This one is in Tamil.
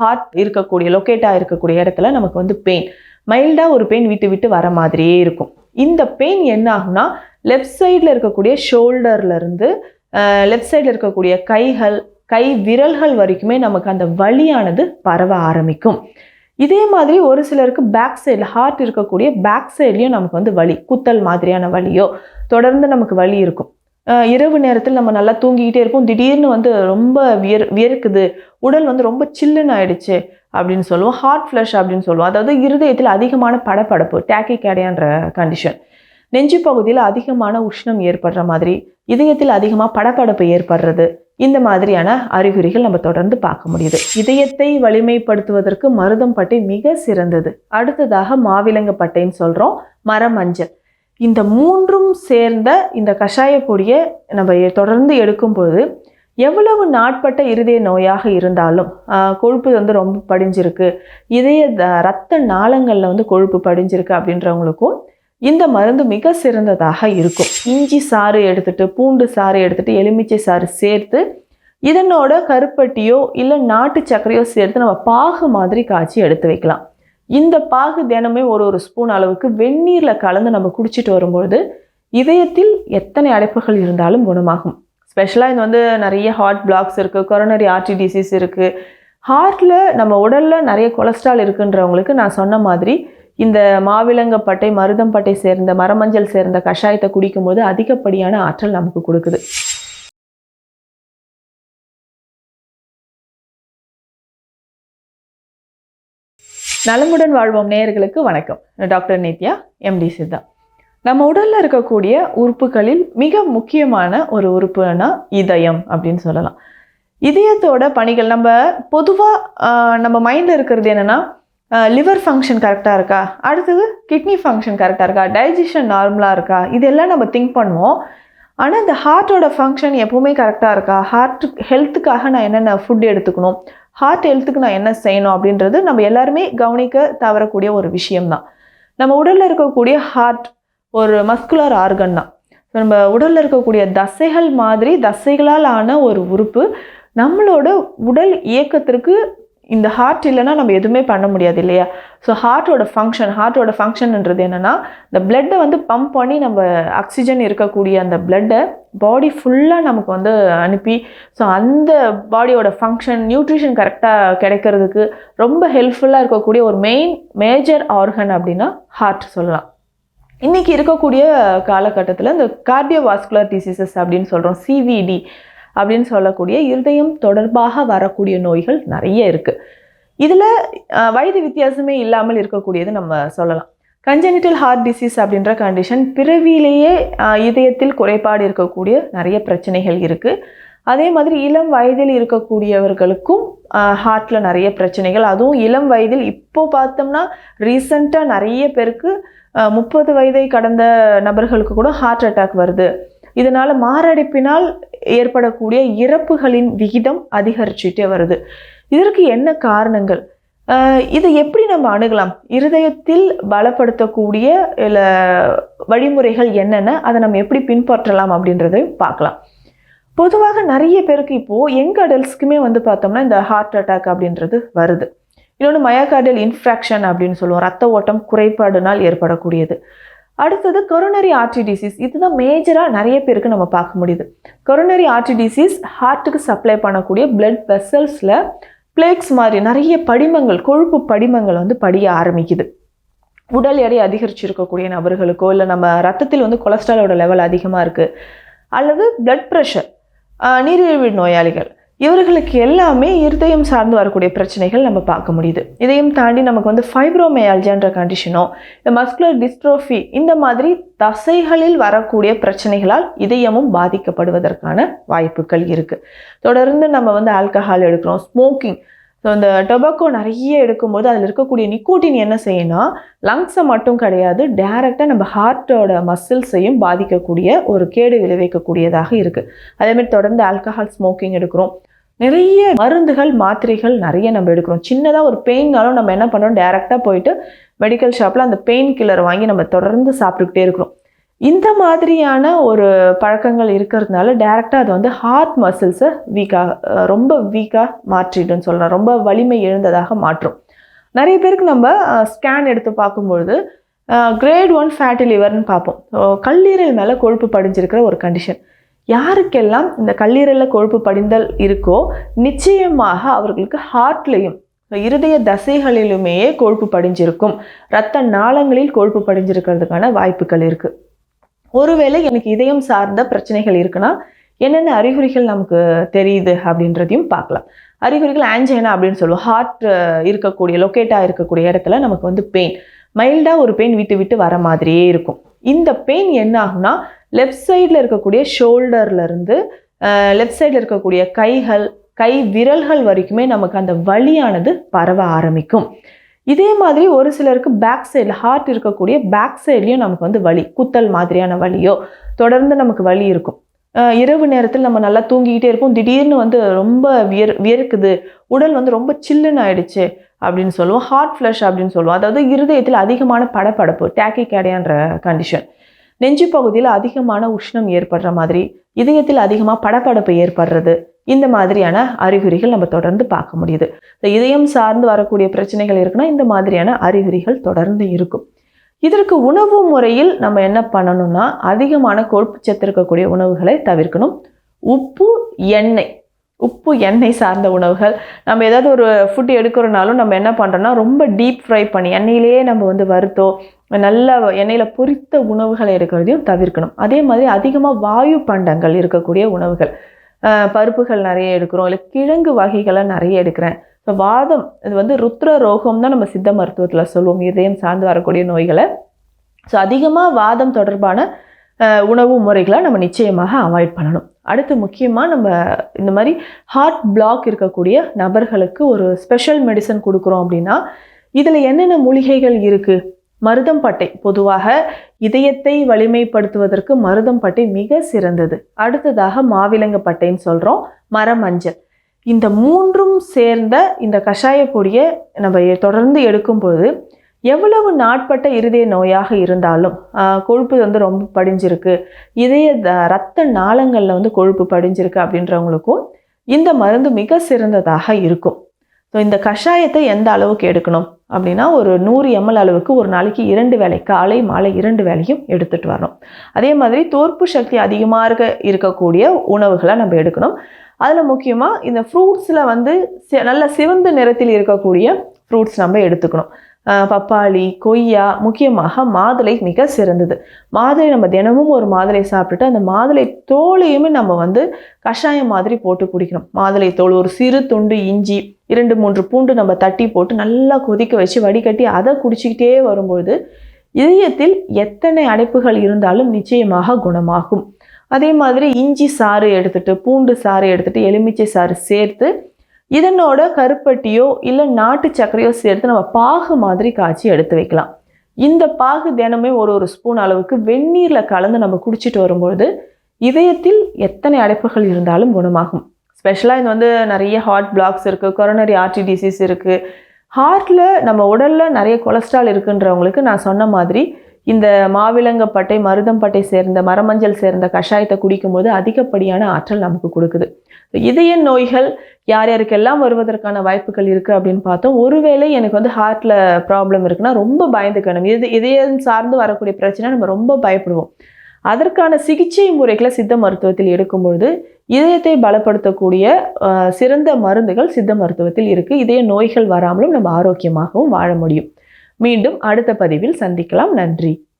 ஹார்ட் இருக்கக்கூடிய லொக்கேட்டாக இருக்கக்கூடிய இடத்துல நமக்கு வந்து பெயின் மைல்டாக ஒரு பெயின் விட்டு விட்டு வர மாதிரியே இருக்கும். இந்த பெயின் என்ன ஆகும்னா லெஃப்ட் சைடில் இருக்கக்கூடிய ஷோல்டர்லேருந்து லெஃப்ட் சைடில் இருக்கக்கூடிய கைகள் கை விரல்கள் வரைக்குமே நமக்கு அந்த வலியானது பரவ ஆரம்பிக்கும். இதே மாதிரி ஒரு சிலருக்கு பேக் சைடில் ஹார்ட் இருக்கக்கூடிய பேக் சைட்லேயும் நமக்கு வந்து வலி குத்தல் மாதிரியான வலியோ தொடர்ந்து நமக்கு வலி இருக்கும். இரவு நேரத்தில் நம்ம நல்லா தூங்கிக்கிட்டே இருப்போம். திடீர்னு வந்து ரொம்ப வியர் வியர்க்குது. உடல் வந்து ரொம்ப சில்லுன்னு ஆயிடுச்சு அப்படின்னு சொல்லுவோம். ஹார்ட் ஃப்ளஷ் அப்படின்னு சொல்லுவோம். அதாவது இருதயத்தில் அதிகமான படப்படப்பு டேக்கி கேடையான்ற கண்டிஷன் நெஞ்சு பகுதியில் அதிகமான உஷ்ணம் ஏற்படுற மாதிரி இதயத்தில் அதிகமாக படப்படப்பு ஏற்படுறது இந்த மாதிரியான அறிகுறிகள் நம்ம தொடர்ந்து பார்க்க முடியுது. இதயத்தை வலிமைப்படுத்துவதற்கு மருதம் பட்டை மிக சிறந்தது. அடுத்ததாக மாவிலங்கப்பட்டைன்னு சொல்கிறோம் மரமஞ்சள். இந்த மூன்றும் சேர்ந்த இந்த கஷாய பொடியை நம்ம தொடர்ந்து தொடர்ந்து எடுக்கும்போது எவ்வளவு நாட்பட்ட இருதய நோயாக இருந்தாலும் கொழுப்பு வந்து ரொம்ப படிஞ்சிருக்கு இதய த- ரத்த நாளங்களில் வந்து கொழுப்பு படிஞ்சிருக்கு அப்படின்றவங்களுக்கும் இந்த மருந்து மிக சிறந்ததாக இருக்கும். இஞ்சி சாறு எடுத்துட்டு பூண்டு சாறு எடுத்துட்டு எலுமிச்சை சாறு சேர்த்து இதனோட கருப்பட்டியோ இல்லை நாட்டு சர்க்கரையோ சேர்த்து நம்ம பாகு மாதிரி காய்ச்சி எடுத்து வைக்கலாம். இந்த பாகு தினமே ஒரு ஒரு ஸ்பூன் அளவுக்கு வெந்நீரில் கலந்து நம்ம குடிச்சிட்டு வரும்பொழுது இதயத்தில் எத்தனை அடைப்புகள் இருந்தாலும் குணமாகும். ஸ்பெஷலாக இது வந்து நிறைய ஹார்ட் பிளாக்ஸ் இருக்குது கொரோனரி ஆர்டி டிசீஸ் இருக்குது ஹார்ட்டில் நம்ம உடலில் நிறைய கொலஸ்ட்ரால் இருக்குன்றவங்களுக்கு நான் சொன்ன மாதிரி இந்த மாவிலங்கப்பட்டை மருதம்பட்டை சேர்ந்த மரமஞ்சள் சேர்ந்த கஷாயத்தை குடிக்கும்போது அதிகப்படியான ஆற்றல் நமக்கு கொடுக்குது. நலமுடன் வாழ்வோம் நேயர்களுக்கு வணக்கம். Doctor Nithya MD Siddha. நம்ம உடலில் இருக்கக்கூடிய உறுப்புகளில் மிக முக்கியமான ஒரு உறுப்புனா இதயம் அப்படின்னு சொல்லலாம். இதயத்தோட பணிகள் நம்ம பொதுவாக நம்ம மைண்டில் இருக்கிறது என்னென்னா லிவர் ஃபங்க்ஷன் கரெக்டாக இருக்கா? அடுத்தது கிட்னி ஃபங்க்ஷன் கரெக்டாக இருக்கா? டைஜஷன் நார்மலாக இருக்கா? இதெல்லாம் நம்ம திங்க் பண்ணுவோம். ஆனால் இந்த ஹார்ட்டோட ஃபங்க்ஷன் எப்போவுமே கரெக்டாக இருக்கா? ஹார்ட் ஹெல்த்துக்காக நான் என்னென்ன ஃபுட் எடுத்துக்கணும்? ஹார்ட் ஹெல்த்துக்கு நான் என்ன செய்யணும் அப்படின்றது நம்ம எல்லாருமே கவனிக்க தவறக்கூடிய ஒரு விஷயம்தான். நம்ம உடலில் இருக்கக்கூடிய ஹார்ட் ஒரு மஸ்குலர் ஆர்கன் தான். நம்ம உடலில் இருக்கக்கூடிய தசைகள் மாதிரி தசைகளால் ஆன ஒரு உறுப்பு நம்மளோட உடல் இயக்கத்திற்கு இந்த ஹார்ட் இல்லைன்னா நம்ம எதுவுமே பண்ண முடியாது இல்லையா? ஸோ ஹார்ட்டோட ஃபங்க்ஷன் ஹார்ட்டோட ஃபங்க்ஷன்ன்றது என்னென்னா இந்த பிளட்டை வந்து பம்ப் பண்ணி நம்ம ஆக்சிஜன் இருக்கக்கூடிய அந்த பிளட்டை பாடி ஃபுல்லாக நமக்கு வந்து அனுப்பி ஸோ அந்த பாடியோட ஃபங்க்ஷன் நியூட்ரிஷன் கரெக்டாக கிடைக்கிறதுக்கு ரொம்ப ஹெல்ப்ஃபுல்லாக இருக்கக்கூடிய ஒரு மெயின் மேஜர் ஆர்கன் அப்படின்னா ஹார்ட் சொல்லலாம். இன்றைக்கி இருக்கக்கூடிய காலகட்டத்தில் இந்த கார்டியோவாஸ்குலர் டிசீசஸ் அப்படின்னு சொல்கிறோம் சிவிடி அப்படின்னு சொல்லக்கூடிய இருதயம் தொடர்பாக வரக்கூடிய நோய்கள் நிறைய இருக்குது இதில் வயது வித்தியாசமே இல்லாமல் இருக்கக்கூடியது நம்ம சொல்லலாம். கஞ்சனிட்டல் ஹார்ட் டிசீஸ் அப்படின்ற கண்டிஷன் பிறவியிலேயே இதயத்தில் குறைபாடு இருக்கக்கூடிய நிறைய பிரச்சனைகள் இருக்குது அதே மாதிரி இளம் வயதில் இருக்கக்கூடியவர்களுக்கும் ஹார்ட்டில் நிறைய பிரச்சனைகள். அதுவும் இளம் வயதில் இப்போ பார்த்தோம்னா ரீசண்டாக நிறைய பேருக்கு முப்பது வயதை கடந்த நபர்களுக்கு கூட ஹார்ட் அட்டாக் வருது. இதனால் மாரடைப்பினால் ஏற்படக்கூடிய இறப்புகளின் விகிதம் அதிகரிச்சுட்டே வருது. இதற்கு என்ன காரணங்கள்? இதை எப்படி நம்ம அணுகலாம்? இருதயத்தில் பலப்படுத்தக்கூடிய இல்லை வழிமுறைகள் என்னென்ன? அதை நம்ம எப்படி பின்பற்றலாம் அப்படின்றதையும் பார்க்கலாம். பொதுவாக நிறைய பேருக்கு இப்போது எங்கள் அடல்ட்ஸ்க்குமே வந்து பார்த்தோம்னா இந்த ஹார்ட் அட்டாக் அப்படின்றது வருது. இன்னொன்று மயக்காடல் இன்ஃப்ராக்ஷன் அப்படின்னு சொல்லுவோம். ரத்த ஓட்டம் குறைபாடுனால் ஏற்படக்கூடியது. அடுத்தது கொரோனரி ஆர்டி டிசீஸ் இதுதான் மேஜராக நிறைய பேருக்கு நம்ம பார்க்க முடியுது. கொரோனரி ஆர்டி டிசீஸ் ஹார்ட்டுக்கு சப்ளை பண்ணக்கூடிய பிளட் வெசல்ஸில் பிளேக்ஸ் மாதிரி நிறைய படிமங்கள் கொழுப்பு படிமங்கள் வந்து படிய ஆரம்பிக்குது. உடல் எடை அதிகரிச்சிருக்கக்கூடிய நபர்களுக்கோ இல்லை நம்ம ரத்தத்தில் வந்து கொலஸ்ட்ராலோட லெவல் அதிகமாக இருக்குது அல்லது பிளட் ப்ரெஷர் நீரிழிவு நோயாளிகள் இவர்களுக்கு எல்லாமே இருதயம் சார்ந்து வரக்கூடிய பிரச்சனைகள் நம்ம பார்க்க முடியுது. இதையும் தாண்டி நமக்கு வந்து ஃபைப்ரோமயால்ஜின்ற கண்டிஷனோ இந்த மஸ்குலர் டிஸ்ட்ரோஃபி இந்த மாதிரி தசைகளில் வரக்கூடிய பிரச்சனைகளால் இதயமும் பாதிக்கப்படுவதற்கான வாய்ப்புகள் இருக்குது தொடர்ந்து நம்ம வந்து ஆல்கஹால் எடுக்கிறோம் ஸ்மோக்கிங் ஸோ இந்த டொபாக்கோ நிறைய எடுக்கும்போது அதில் இருக்கக்கூடிய நிக்கோட்டின் என்ன செய்யணும்னா லங்ஸை மட்டும் கிடையாது டைரெக்டாக நம்ம ஹார்ட்டோட மசில்ஸையும் பாதிக்கக்கூடிய ஒரு கேடு விளைவிக்கக்கூடியதாக இருக்குது அதேமாதிரி தொடர்ந்து ஆல்கஹால் ஸ்மோக்கிங் எடுக்கிறோம். நிறைய மருந்துகள் மாத்திரைகள் நிறைய நம்ம எடுக்கிறோம். சின்னதாக ஒரு பெயின்னாலும் நம்ம என்ன பண்ணுறோம் டைரெக்டாக போயிட்டு மெடிக்கல் ஷாப்பில் அந்த பெயின் கில்லர் வாங்கி நம்ம தொடர்ந்து சாப்பிட்டுக்கிட்டே இருக்கிறோம். இந்த மாதிரியான ஒரு பழக்கங்கள் இருக்கிறதுனால டைரெக்டாக அது வந்து ஹார்ட் மசில்ஸை வீக்காக ரொம்ப வீக்காக மாற்றிடுன்னு சொல்லலாம். ரொம்ப வலிமை எழுந்ததாக மாற்றும். நிறைய பேருக்கு நம்ம ஸ்கேன் எடுத்து பார்க்கும்பொழுது கிரேட் ஒன் ஃபேட்டி லிவர்னு பார்ப்போம். கல்லீரல் மேலே கொழுப்பு படிஞ்சிருக்கிற ஒரு கண்டிஷன் யாருக்கெல்லாம் இந்த கல்லீரலில் கொழுப்பு படிந்தல் இருக்கோ நிச்சயமாக அவர்களுக்கு ஹார்ட்லேயும் இருதய தசைகளிலுமே கொழுப்பு படிஞ்சிருக்கும். இரத்த நாளங்களில் கொழுப்பு படிஞ்சிருக்கிறதுக்கான வாய்ப்புகள் இருக்குது ஒருவேளை எனக்கு இதயம் சார்ந்த பிரச்சனைகள் இருக்குன்னா என்னென்ன அறிகுறிகள் நமக்கு தெரியுது அப்படின்றதையும் பார்க்கலாம். அறிகுறிகள் ஆன்ஜைனா அப்படின்னு சொல்லுவோம். ஹார்ட் இருக்கக்கூடிய லொக்கேட்டாக இருக்கக்கூடிய இடத்துல நமக்கு வந்து பெயின் மைல்டாக ஒரு பெயின் விட்டு விட்டு வர மாதிரியே இருக்கும். இந்த பெயின் என்ன ஆகும்னா லெஃப்ட் சைடில் இருக்கக்கூடிய ஷோல்டர்லேருந்து லெஃப்ட் சைடில் இருக்கக்கூடிய கைகள் கை விரல்கள் வரைக்குமே நமக்கு அந்த வலியானது பரவ ஆரம்பிக்கும். இதே மாதிரி ஒரு சிலருக்கு பேக் சைடில் ஹார்ட் இருக்கக்கூடிய பேக் சைட்லேயும் நமக்கு வந்து வலி குத்தல் மாதிரியான வலியோ தொடர்ந்து நமக்கு வலி இருக்கும். இரவு நேரத்தில் நம்ம நல்லா தூங்கிக்கிட்டே இருப்போம். திடீர்னு வந்து ரொம்ப வியர் வியர்க்குது. உடல் வந்து ரொம்ப சில்லுன்னு ஆயிடுச்சு. அப்படின்னு சொல்லுவோம். ஹார்ட் ஃப்ளஷ் அப்படின்னு சொல்லுவோம். அதாவது இருதயத்தில் அதிகமான படப்படப்பு டேக்கி கேடையான்ற கண்டிஷன் நெஞ்சு பகுதியில் அதிகமான உஷ்ணம் ஏற்படுற மாதிரி இதயத்தில் அதிகமாக படப்படப்பு ஏற்படுறது இந்த மாதிரியான அறிகுறிகள் நம்ம தொடர்ந்து பார்க்க முடியுது. இந்த இதயம் சார்ந்து வரக்கூடிய பிரச்சனைகள் இருக்குன்னா இந்த மாதிரியான அறிகுறிகள் தொடர்ந்து இருக்கும். இதற்கு உணவு முறையில் நம்ம என்ன பண்ணணும்னா அதிகமான கொழுப்பு சத்து இருக்கக்கூடிய உணவுகளை தவிர்க்கணும். உப்பு எண்ணெய். உப்பு எண்ணெய் சார்ந்த உணவுகள். நம்ம ஏதாவது ஒரு ஃபுட் எடுக்கிறோனாலும் நம்ம என்ன பண்ணுறோன்னா ரொம்ப டீப் ஃப்ரை பண்ணி எண்ணெயிலேயே நம்ம வந்து வறுத்தோ நல்ல எண்ணெயில் பொரித்த உணவுகளை எடுக்கிறதையும் தவிர்க்கணும். அதே மாதிரி அதிகமாக வாயு பண்டங்கள் இருக்கக்கூடிய உணவுகள். பருப்புகள் நிறைய எடுக்கிறோம். இல்லை கிழங்கு வகைகளை நிறைய எடுக்கிறேன். ஸோ வாதம் இது வந்து ருத்ர ரோகம் தான் நம்ம சித்த மருத்துவத்தில் சொல்லுவோம். இதயம் சார்ந்து வரக்கூடிய நோய்களை. ஸோ அதிகமாக வாதம் தொடர்பான உணவு முறைகளை நம்ம நிச்சயமாக அவாய்ட் பண்ணணும். அடுத்து முக்கியமாக நம்ம இந்த மாதிரி ஹார்ட் பிளாக் இருக்கக்கூடிய நபர்களுக்கு ஒரு ஸ்பெஷல் மெடிசன் கொடுக்குறோம் அப்படின்னா இதில் என்னென்ன மூலிகைகள் இருக்குது மருதம்பட்டை பொதுவாக இதயத்தை வலிமைப்படுத்துவதற்கு மருதம்பட்டை மிக சிறந்தது. அடுத்ததாக மாவிலங்கப்பட்டைன்னு சொல்கிறோம் மரமஞ்சள். இந்த மூன்றும் சேர்ந்த இந்த கஷாய பொடியை நம்ம தொடர்ந்து எடுக்கும்பொழுது எவ்வளவு நாட்பட்ட இருதய நோயாக இருந்தாலும் கொழுப்பு வந்து ரொம்ப படிஞ்சிருக்கு. இதய த- ரத்த நாளங்களில் வந்து கொழுப்பு படிஞ்சிருக்கு அப்படின்றவங்களுக்கும் இந்த மருந்து மிக சிறந்ததாக இருக்கும். ஸோ இந்த கஷாயத்தை எந்த அளவுக்கு எடுக்கணும் அப்படின்னா ஒரு நூறு எம்எல் அளவுக்கு ஒரு நாளைக்கு இரண்டு வேலை காலை மாலை இரண்டு வேலையும் எடுத்துகிட்டு வரணும். அதே மாதிரி தோற்பு சக்தி அதிகமாக இருக்க இருக்கக்கூடிய உணவுகளை நம்ம எடுக்கணும். அதில் முக்கியமாக இந்த ஃப்ரூட்ஸில் வந்து நல்ல சிவந்த நிறத்தில் இருக்கக்கூடிய ஃப்ரூட்ஸ் நம்ம எடுத்துக்கணும். பப்பாளி கொய்யா முக்கியமாக மாதுளை மிக சிறந்தது. மாதுளை நம்ம தினமும் ஒரு மாதுளை சாப்பிட்டுட்டு அந்த மாதுளை தோலையுமே நம்ம வந்து கஷாயம் மாதிரி போட்டு குடிக்கணும். மாதுளை தோல் ஒரு சிறு துண்டு இஞ்சி இரண்டு மூன்று பூண்டு நம்ம தட்டி போட்டு நல்லா கொதிக்க வச்சு வடிகட்டி அதை குடிச்சிக்கிட்டே வரும்பொழுது இதயத்தில் எத்தனை அடைப்புகள் இருந்தாலும் நிச்சயமாக குணமாகும். அதே மாதிரி இஞ்சி சாறு எடுத்துட்டு பூண்டு சாறு எடுத்துட்டு எலுமிச்சை சாறு சேர்த்து இதனோட கருப்பட்டியோ இல்லை நாட்டு சர்க்கரையோ சேர்த்து நம்ம பாகு மாதிரி காய்ச்சி எடுத்து வைக்கலாம். இந்த பாகு தினமே ஒரு ஒரு ஸ்பூன் அளவுக்கு வெந்நீரில் கலந்து நம்ம குடிச்சிட்டு வரும்பொழுது இதயத்தில் எத்தனை அடைப்புகள் இருந்தாலும் குணமாகும். ஸ்பெஷலாக இது வந்து நிறைய ஹார்ட் பிளாக்ஸ் இருக்குது கொரோனரி ஆர்டி டிசீஸ் இருக்குது ஹார்ட்டில் நம்ம உடலில் நிறைய கொலஸ்ட்ரால் இருக்குன்றவங்களுக்கு நான் சொன்ன மாதிரி இந்த மாவிலங்கப்பட்டை மருதம்பட்டை சேர்ந்த மரமஞ்சள் சேர்ந்த கஷாயத்தை குடிக்கும்போது அதிகப்படியான ஆற்றல் நமக்கு கொடுக்குது. இதய நோய்கள் யார் யாருக்கெல்லாம் வருவதற்கான வாய்ப்புகள் இருக்குது அப்படின்னு பார்த்தோம். ஒருவேளை எனக்கு வந்து ஹார்ட்டில் ப்ராப்ளம் இருக்குன்னா ரொம்ப பயந்துக்கணும். இது இதயம் சார்ந்து வரக்கூடிய பிரச்சனை நம்ம ரொம்ப பயப்படுவோம். அதற்கான சிகிச்சை முறைகளை சித்த மருத்துவத்தில் எடுக்கும்பொழுது இதயத்தை பலப்படுத்தக்கூடிய சிறந்த மருந்துகள் சித்த மருத்துவத்தில் இருக்குது இதய நோய்கள் வராமலும் நம்ம ஆரோக்கியமாகவும் வாழ முடியும். மீண்டும் அடுத்த பதிவில் சந்திக்கலாம். நன்றி.